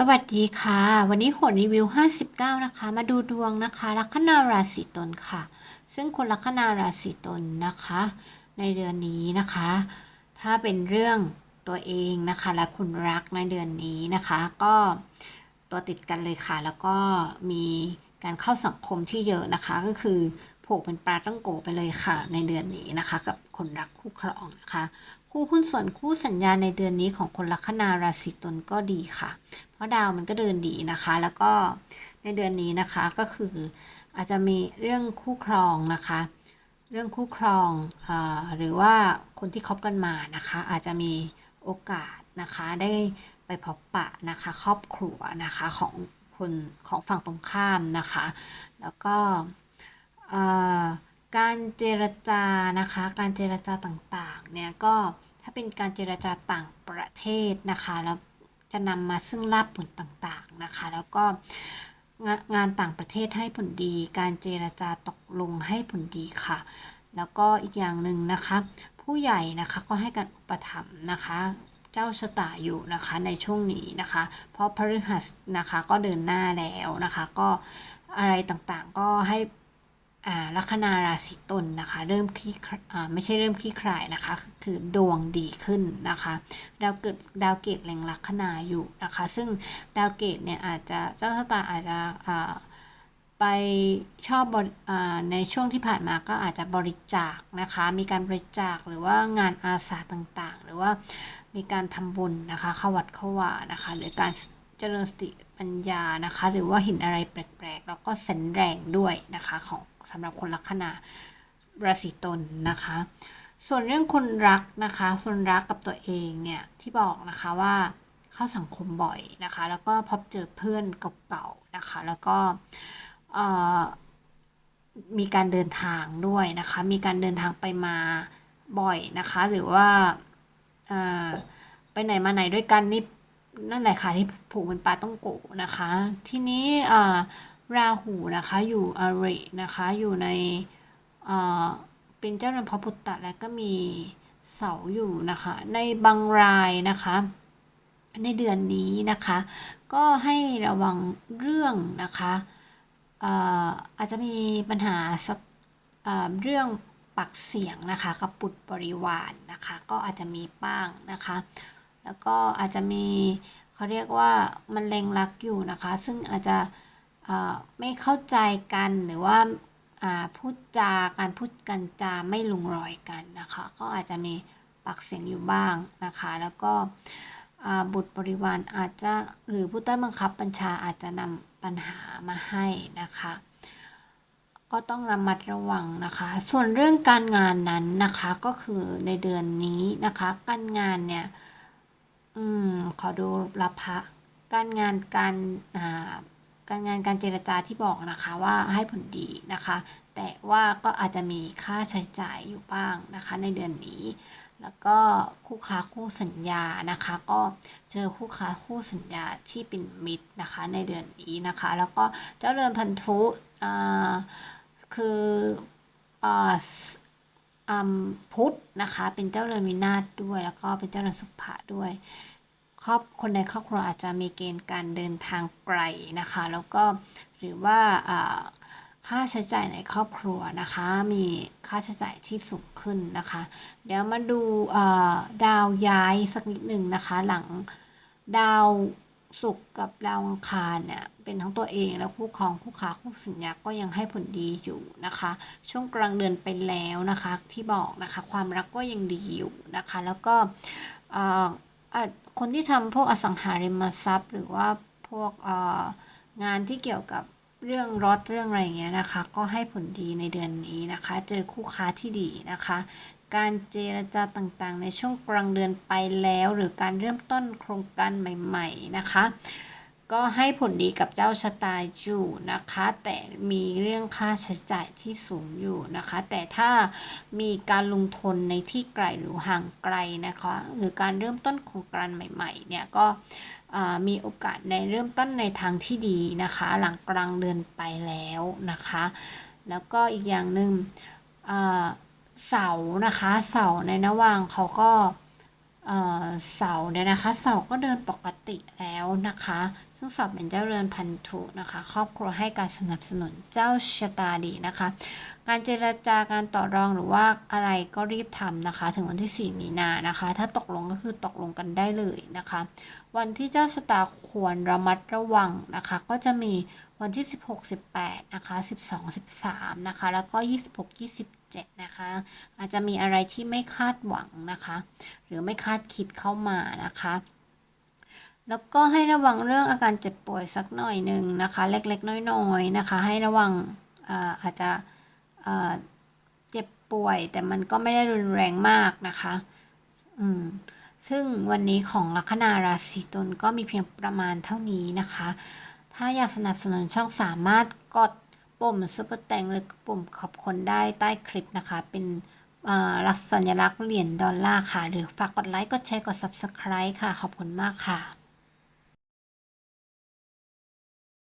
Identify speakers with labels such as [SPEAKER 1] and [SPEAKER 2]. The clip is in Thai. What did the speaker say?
[SPEAKER 1] สวัสดีค่ะ วันนี้โหนรีวิว 59 นะคะ มาดูดวงนะคะลัคนาราศีตนค่ะ ซึ่งคนลัคนาราศีตนนะคะ ในเดือนนี้นะคะ ถ้าเป็นเรื่องตัวเองนะคะ และคุณรักในเดือนนี้นะคะ ก็ตัวติดกันเลยค่ะ แล้วก็มีการเข้าสังคมที่เยอะนะคะ ก็คือ ผูกเป็นปลาต้องโกไปเลยค่ะ ในเดือนนี้นะคะ กับคนรักคู่ครองนะคะ คู่หุ้นส่วนคู่สัญญาในเดือนนี้ของคนลัคนาราศีตุลก็ดีค่ะ เพราะดาวมันก็เดินดีนะคะ แล้วก็ในเดือนนี้นะคะก็คืออาจจะมีเรื่องคู่ครองนะคะ เรื่องคู่ครองอหรือว่าคนที่คบกันมานะคะ อาจจะมีโอกาสนะคะได้ไปพบปะนะคะครอบครัวนะคะของคนของฝั่งตรงข้ามนะคะ แล้วก็ การเจรจานะคะการเจรจาต่างๆเนี่ยก็ถ้าเป็นการเจรจาต่างประเทศนะคะแล้วจะนำมาซึ่งลาบผลต่างๆนะคะ แล้วก็งานต่างประเทศให้ผลดี การเจรจาตกลงให้ผลดีค่ะ แล้วก็อีกอย่างหนึ่งนะคะ ผู้ใหญ่นะคะก็ให้การอุปถัมภ์นะคะ เจ้าชะตาอยู่นะคะในช่วงนี้นะคะ เพราะพฤหัสนะคะก็เดินหน้าแล้วนะคะ ก็อะไรต่างๆก็ให้ ลัคนาราศีตุลนะคะ เริ่มคลี่ไม่ใช่เริ่มคลี่คลายนะคะ คือดวงดีขึ้นนะคะดาวเกิดดาวเกตแรงลัคนาอยู่นะคะ ซึ่งดาวเกตเนี่ยอาจจะเจ้าชะตาอาจจะไปชอบบริอ่าในช่วงที่ผ่านมาก็อาจจะบริจาคนะคะ มีการบริจาคหรือว่างานอาสาต่างๆ หรือว่ามีการทำบุญนะคะขวัดขวานะคะ หรือการเจริญสติปัญญานะคะ หรือว่าเห็นอะไรแปลกๆ แล้วก็เซนแรงด้วยนะคะของ สำหรับคนลัคนาราศีตนนะคะ ส่วนเรื่องคนรักนะคะคนรักกับตัวเองเนี่ยที่บอกนะคะว่าเข้าสังคมบ่อยนะคะ แล้วก็พบเจอเพื่อนเก่าๆนะคะ แล้วก็มีการเดินทางด้วยนะคะ มีการเดินทางไปมาบ่อยนะคะ หรือว่าไปไหนมาไหนด้วยกันนี่นั่นแหละค่ะที่ผูกเป็นปลาต้องโกะนะคะ ทีนี้ ราหูนะคะอยู่อรินะคะอยู่ในเป็นเจ้าเรือนพระพุทธและก็มีเสาอยู่นะคะในบางรายนะคะในเดือนนี้นะคะ ก็ให้ระวังเรื่องนะคะเอ่อาจจะมีปัญหาสักเเรื่องปักเสียงนะคะกับปุตบริวารนนะคะ ก็อาจจะมีบ้างนะคะ แล้วก็อาจจะมีเขาเรียกว่ามันเลงรักอยู่นะคะ ซึ่งอาจจะ ไม่เข้าใจกันหรือว่าพูดจาการพูดกันจาไม่ลงรอยกันนะคะ ก็อาจจะมีปากเสียงอยู่บ้างนะคะ แล้วก็บุตรบริวารอาจจะหรือผู้ใต้บังคับบัญชาอาจจะนำปัญหามาให้นะคะ ก็ต้องระมัดระวังนะคะ ส่วนเรื่องการงานนั้นนะคะก็คือในเดือนนี้นะคะ การงานเนี่ยอืมขอดูรับพะการงานการอ่า การงานการเจรจาที่บอกนะคะว่าให้ผลดีนะคะ แต่ว่าก็อาจจะมีค่าใช้จ่ายอยู่บ้างนะคะ ในเดือนนี้ แล้วก็คู่ค้าคู่สัญญานะคะ ก็เจอคู่ค้าคู่สัญญาที่เป็นมิตรนะคะ ในเดือนนี้นะคะ แล้วก็เจ้าเรือนพันธุอ่าคืออ่าอืมพุธนะคะ เป็นเจ้าเรือนวินาศด้วย แล้วก็เป็นเจ้าเรือนสุภะด้วย ครอบคนในครอบครัวอาจจะมีเกณฑ์การเดินทางไกลนะคะ แล้วก็หรือว่าค่าใช้จ่ายในครอบครัวนะคะ มีค่าใช้จ่ายที่สูงขึ้นนะคะ เดี๋ยวมาดูดาวย้ายสักนิดหนึ่งนะคะ หลังดาวศุกร์กับดาวอังคารเนี่ยเป็นทั้งตัวเองแล้วคู่ครองคู่ค้าคู่สัญญาก็ยังให้ผลดีอยู่นะคะ ช่วงกลางเดือนไปแล้วนะคะที่บอกนะคะ ความรักก็ยังดีอยู่นะคะ แล้วก็ คนที่ทำพวกอสังหาริมทรัพย์ หรือว่าพวกงานที่เกี่ยวกับเรื่องรถเรื่องอะไรเงี้ยนะคะ ก็ให้ผลดีในเดือนนี้นะคะ เจอคู่ค้าที่ดีนะคะ การเจรจาต่างๆ ในช่วงกลางเดือนไปแล้ว หรือการเริ่มต้นโครงการใหม่ ๆ นะคะ ก็ให้ผลดีกับเจ้าชะตาอยู่นะคะ แต่มีเรื่องค่าใช้จ่ายที่สูงอยู่นะคะ แต่ถ้ามีการลงทุนในที่ไกลหรือห่างไกลนะคะ หรือการเริ่มต้นโครงการใหม่ ๆ เนี่ยก็มีโอกาสในเริ่มต้นในทางที่ดีนะคะ หลังกลางเดือนไปแล้วนะคะ แล้วก็อีกอย่างหนึ่งเสานะคะ เสาในระหว่างเขาก็ เสาเนี่ยนะคะ เสาก็เดินปกติแล้วนะคะ ซึ่งเสาเป็นเจ้าเรือนพันธุนะคะ ครอบครัวให้การสนับสนุนเจ้าชะตาดีนะคะ การเจรจาการต่อรองหรือว่าอะไรก็รีบทำนะคะ ถึงวันที่ 4 มีนานะคะ ถ้าตกลงก็คือตกลงกันได้เลยนะคะ วันที่เจ้าชะตาควรระมัดระวังนะคะ ก็จะมีวันที่ 16 18นะคะ12 13นะคะแล้วก็ 26 7 นะคะ อาจจะมีอะไรที่ไม่คาดหวังนะคะ หรือไม่คาดคิดเข้ามานะคะ แล้วก็ให้ระวังเรื่องอาการเจ็บป่วยสักหน่อยหนึ่งนะคะ เล็กๆ น้อยๆนะคะ ให้ระวังอาอาจจะเจ็บป่วย แต่มันก็ไม่ได้รุนแรงมากนะคะอืมซึ่งวันนี้ของลัคนาราศีตุลก็มีเพียงประมาณเท่านี้นะคะ ถ้าอยากสนับสนุนช่องสามารถกด ปุ่มซุปเปอร์แตงหรือปุ่มขอบคุณได้ใต้คลิปนะคะ เป็นอ่าลักษณสัญลักษณ์เหรียญดอลลาร์ค่ะ หรือฝากกดไลค์ กดแชร์ กด Subscribe ค่ะ ขอบคุณมากค่ะ